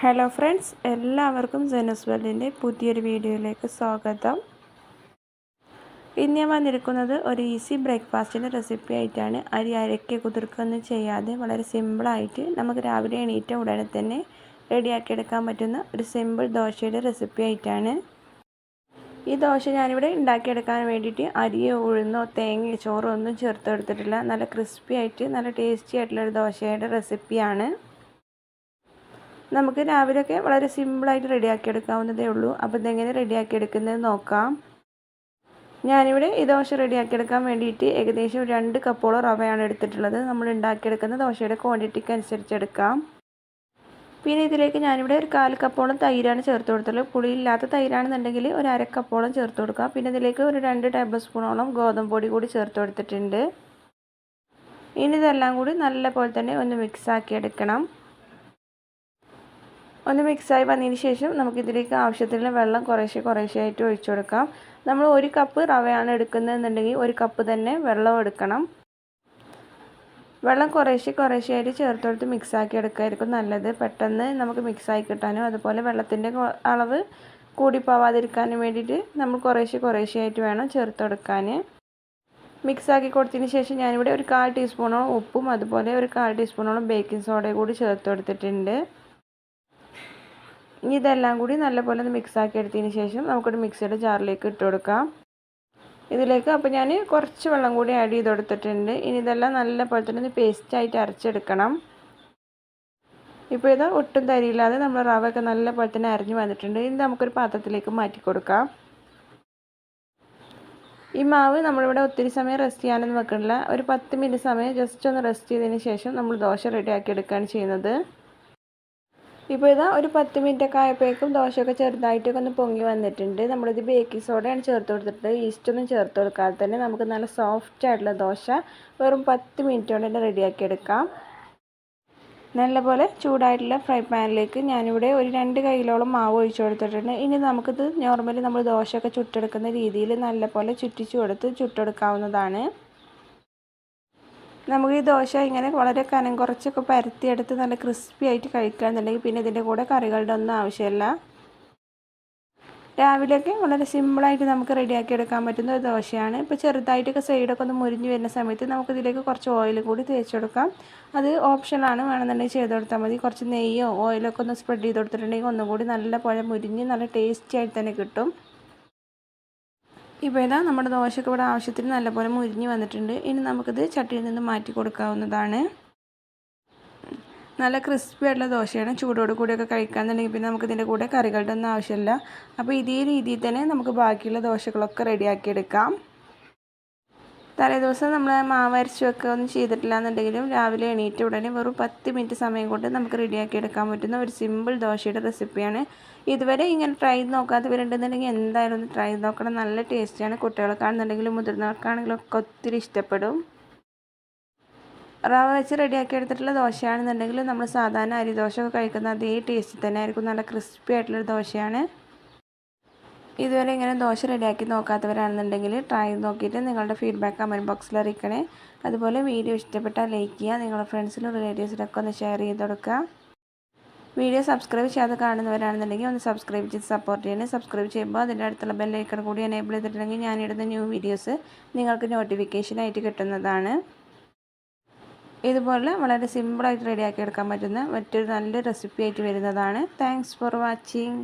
Hello friends എല്ലാവർക്കും ജനസ് വേൾഡിന്റെ പുതിയൊരു വീഡിയോയിലേക്ക് സ്വാഗതം. ഇന്ന് ഞാൻ വന്നിരിക്കുന്നത് ഒരു ഈസി ബ്രേക്ക്ഫാസ്റ്റിന്റെ റെസിപ്പി ആയിട്ടാണ്. അരി അരയ്ക്ക് കുതിർക്കൊന്നും ചെയ്യാതെ വളരെ സിമ്പിളായിട്ട് നമുക്ക് രാവിലെ എണീറ്റ ഉടനെ തന്നെ റെഡിയാക്കിയെടുക്കാൻ പറ്റുന്ന ഒരു സിമ്പിൾ ദോശയുടെ റെസിപ്പി ആയിട്ടാണ്. ഈ ദോശ ഞാനിവിടെ ഉണ്ടാക്കിയെടുക്കാൻ വേണ്ടിയിട്ട് അരിയോ ഉഴുന്നോ തേങ്ങയോ ചോറോ ഒന്നും ചേർത്തെടുത്തിട്ടില്ല. നല്ല ക്രിസ്പി ആയിട്ട് നല്ല ടേസ്റ്റി ആയിട്ടുള്ളൊരു ദോശയുടെ റെസിപ്പിയാണ് നമുക്ക് രാവിലെ ഒക്കെ വളരെ സിമ്പിളായിട്ട് റെഡിയാക്കി എടുക്കാവുന്നതേ ഉള്ളൂ. അപ്പോൾ ഇതെങ്ങനെ റെഡിയാക്കി എടുക്കുന്നത് നോക്കാം. ഞാനിവിടെ ഈ ദോശ റെഡിയാക്കി എടുക്കാൻ വേണ്ടിയിട്ട് ഏകദേശം രണ്ട് കപ്പോളം റവയാണ് എടുത്തിട്ടുള്ളത്. നമ്മൾ ഉണ്ടാക്കിയെടുക്കുന്ന ദോശയുടെ ക്വാണ്ടിറ്റിക്ക് അനുസരിച്ച് എടുക്കാം. പിന്നെ ഇതിലേക്ക് ഞാനിവിടെ ഒരു കാൽ കപ്പോളം തൈരാണ് ചേർത്ത് കൊടുത്തുള്ളത്. പുളിയില്ലാത്ത തൈരാണെന്നുണ്ടെങ്കിൽ ഒരു അര കപ്പോളം ചേർത്ത് കൊടുക്കാം പിന്നെ ഇതിലേക്ക് ഒരു രണ്ട് ടേബിൾ സ്പൂണോളം ഗോതമ്പ് പൊടി കൂടി ചേർത്ത് കൊടുത്തിട്ടുണ്ട്. ഇനി ഇതെല്ലാം കൂടി നല്ല പോലെ തന്നെ ഒന്ന് മിക്സ് ആക്കി എടുക്കണം. ഒന്ന് മിക്സായി വന്നതിന് ശേഷം നമുക്കിതിലേക്ക് ആവശ്യത്തിന് വെള്ളം കുറേശ്ശെ കുറേശ്ശെ ആയിട്ട് ഒഴിച്ചു കൊടുക്കാം. നമ്മൾ ഒരു കപ്പ് റവയാണ് എടുക്കുന്നതെന്നുണ്ടെങ്കിൽ ഒരു കപ്പ് തന്നെ വെള്ളം എടുക്കണം. വെള്ളം കുറേശ്ശെ കുറേശ്ശെ ആയിട്ട് ചേർത്ത് കൊടുത്ത് മിക്സാക്കി എടുക്കുകയായിരിക്കും നല്ലത്. പെട്ടെന്ന് നമുക്ക് മിക്സായി കിട്ടാനും അതുപോലെ വെള്ളത്തിന്റെ അളവ് കൂടിപ്പോവാതിരിക്കാനും വേണ്ടിയിട്ട് നമ്മൾ കുറേശ്ശെ കുറേശ്ശെ ആയിട്ട് വേണം ചേർത്ത് കൊടുക്കാൻ മിക്സാക്കി കൊടുത്തതിന് ശേഷം ഞാനിവിടെ ഒരു കാൽ ടീസ്പൂണോളം ഉപ്പും അതുപോലെ ഒരു കാൽ ടീസ്പൂണോളം ബേക്കിംഗ് സോഡയും കൂടി ചേർത്ത് കൊടുത്തിട്ടുണ്ട് ഇനി ഇതെല്ലാം കൂടി നല്ലപോലെ ഒന്ന് മിക്സാക്കി എടുത്തതിന് ശേഷം നമുക്കൊരു മിക്സിയുടെ ജാറിലേക്ക് ഇട്ട് കൊടുക്കാം. ഇതിലേക്ക് അപ്പോൾ ഞാൻ കുറച്ച് വെള്ളം കൂടി ആഡ് ചെയ്ത് കൊടുത്തിട്ടുണ്ട്. ഇനി ഇതെല്ലാം നല്ലപോലെ തന്നെ ഒന്ന് പേസ്റ്റായിട്ട് അരച്ചെടുക്കണം. ഇപ്പോൾ ഇത് ഒട്ടും തരിയില്ലാതെ നമ്മൾ റവയൊക്കെ നല്ല പോലെ തന്നെ അരഞ്ഞ് വന്നിട്ടുണ്ട്. ഇനി നമുക്കൊരു പാത്രത്തിലേക്ക് മാറ്റി കൊടുക്കാം. ഈ മാവ് നമ്മളിവിടെ ഒത്തിരി സമയം റെസ്റ്റ് ചെയ്യാനൊന്നും വെക്കണില്ല. ഒരു പത്ത് മിനിറ്റ് സമയം ജസ്റ്റ് ഒന്ന് റെസ്റ്റ് ചെയ്തതിന് ശേഷം നമ്മൾ ദോശ റെഡിയാക്കി എടുക്കുകയാണ് ചെയ്യുന്നത്. ഇപ്പോൾ ഇതാ ഒരു പത്ത് മിനിറ്റ് ഒക്കെ ആയപ്പോഴേക്കും ദോശയൊക്കെ ചെറുതായിട്ടൊക്കെ ഒന്ന് പൊങ്ങി വന്നിട്ടുണ്ട്. നമ്മളിത് ബേക്കിംഗ് സോഡയാണ് ചേർത്ത് കൊടുത്തിട്ട് ഈസ്റ്റൊന്നും ചേർത്ത് കൊടുക്കാതെ തന്നെ നമുക്ക് നല്ല സോഫ്റ്റ് ആയിട്ടുള്ള ദോശ വെറും പത്ത് മിനിറ്റ് കൊണ്ട് തന്നെ റെഡിയാക്കി എടുക്കാം. നല്ലപോലെ ചൂടായിട്ടുള്ള ഫ്രൈ പാനിലേക്ക് ഞാനിവിടെ ഒരു രണ്ട് കൈയിലോളം മാവ് ഒഴിച്ചു കൊടുത്തിട്ടുണ്ട്. ഇനി നമുക്കിത് നോർമലി നമ്മൾ ദോശയൊക്കെ ചുട്ടെടുക്കുന്ന രീതിയിൽ നല്ലപോലെ ചുറ്റിച്ചു കൊടുത്ത് ചുട്ടെടുക്കാവുന്നതാണ്. നമുക്ക് ഈ ദോശ ഇങ്ങനെ വളരെ കനം കുറച്ചൊക്കെ പരത്തിയെടുത്ത് നല്ല ക്രിസ്പി ആയിട്ട് കഴിക്കുകയെന്നുണ്ടെങ്കിൽ പിന്നെ ഇതിന്റെ കൂടെ കറികളുടെ ഒന്നും ആവശ്യമില്ല. രാവിലെയൊക്കെ വളരെ സിമ്പിളായിട്ട് നമുക്ക് റെഡിയാക്കി എടുക്കാൻ പറ്റുന്ന ഒരു ദോശയാണ്. ഇപ്പോൾ ചെറുതായിട്ടൊക്കെ സൈഡൊക്കെ ഒന്ന് മുരിഞ്ഞ് വരുന്ന സമയത്ത് നമുക്ക് ഇതിലേക്ക് കുറച്ച് ഓയിൽ കൂടി തേച്ച് കൊടുക്കാം. അത് ഓപ്ഷനാണ് വേണമെന്നുണ്ടെങ്കിൽ ചെയ്ത് കൊടുത്താൽ മതി. കുറച്ച് നെയ്യോ ഓയിലൊക്കെ ഒന്ന് സ്പ്രെഡ് ചെയ്ത് കൊടുത്തിട്ടുണ്ടെങ്കിൽ ഒന്നും കൂടി നല്ല പോലെ മുരിഞ്ഞ് നല്ല ടേസ്റ്റി ആയിട്ട് തന്നെ കിട്ടും. ഇപ്പോൾ ഇതാ നമ്മുടെ ദോശയ്ക്ക് ഇവിടെ ആവശ്യത്തിന് നല്ലപോലെ മുരിഞ്ഞ് വന്നിട്ടുണ്ട്. ഇനി നമുക്കിത് ചട്ടിയിൽ നിന്ന് മാറ്റി കൊടുക്കാവുന്നതാണ്. നല്ല ക്രിസ്പി ആയിട്ടുള്ള ദോശയാണ്. ചൂടോട് കൂടിയൊക്കെ കഴിക്കാന്നുണ്ടെങ്കിൽ പിന്നെ നമുക്ക് ഇതിന്റെ കൂടെ കറികളുടെ ഒന്നും ആവശ്യമില്ല. അപ്പോൾ ഇതേ രീതിയിൽ തന്നെ നമുക്ക് ബാക്കിയുള്ള ദോശകളൊക്കെ റെഡിയാക്കി എടുക്കാം. തലേദിവസം നമ്മൾ മാവരച്ച് വെക്കുക ഒന്നും ചെയ്തിട്ടില്ല എന്നുണ്ടെങ്കിലും രാവിലെ എണീറ്റ് ഉടനെ വെറും പത്ത് മിനിറ്റ് സമയം കൊണ്ട് നമുക്ക് റെഡിയാക്കി എടുക്കാൻ പറ്റുന്ന ഒരു സിമ്പിൾ ദോശയുടെ റെസിപ്പിയാണ് ഇതുവരെ ഇങ്ങനെ ട്രൈ ചെയ്ത് നോക്കാത്തവരുണ്ടെന്നുണ്ടെങ്കിൽ എന്തായാലും ഒന്ന് ട്രൈ ചെയ്ത് നോക്കണം. നല്ല ടേസ്റ്റിയാണ് കുട്ടികൾക്കാണെന്നുണ്ടെങ്കിലും മുതിർന്നവർക്കാണെങ്കിലും ഒക്കെ ഒത്തിരി ഇഷ്ടപ്പെടും. റവ വെച്ച് റെഡിയാക്കി എടുത്തിട്ടുള്ള ദോശയാണെന്നുണ്ടെങ്കിൽ നമ്മൾ സാധാരണ അരി ദോശ കഴിക്കുന്ന അതേ ടേസ്റ്റ് തന്നെ ആയിരിക്കും. നല്ല ക്രിസ്പി ആയിട്ടുള്ളൊരു ദോശയാണ്. ഇതുവരെ ഇങ്ങനെ ദോശ റെഡിയാക്കി നോക്കാത്തവരാണെന്നുണ്ടെങ്കിൽ ട്രൈ ചെയ്ത് നോക്കിയിട്ട് നിങ്ങളുടെ ഫീഡ്ബാക്ക് കമന്റ് ബോക്സിൽ അറിയിക്കണേ. അതുപോലെ വീഡിയോ ഇഷ്ടപ്പെട്ടാൽ ലൈക്ക് ചെയ്യുക നിങ്ങളുടെ ഫ്രണ്ട്സിനും റിലേറ്റീവ്സിനൊക്കെ ഒന്ന് ഷെയർ ചെയ്ത് കൊടുക്കുക. വീഡിയോ സബ്സ്ക്രൈബ് ചെയ്യാതെ കാണുന്നവരാണെന്നുണ്ടെങ്കിൽ ഒന്ന് സബ്സ്ക്രൈബ് ചെയ്ത് സപ്പോർട്ട് ചെയ്യണേ. സബ്സ്ക്രൈബ് ചെയ്യുമ്പോൾ അതിന്റെ അടുത്തുള്ള ബെല്ലൈക്കൺ കൂടി എനേബിൾ ചെയ്തിട്ടുണ്ടെങ്കിൽ ഞാനിടുന്ന ന്യൂ വീഡിയോസ് നിങ്ങൾക്ക് നോട്ടിഫിക്കേഷനായിട്ട് കിട്ടുന്നതാണ്. ഇതുപോലെ വളരെ സിമ്പിളായിട്ട് റെഡിയാക്കി എടുക്കാൻ പറ്റുന്ന മറ്റൊരു നല്ല റെസിപ്പി ആയിട്ട് വരുന്നതാണ്. Thanks for watching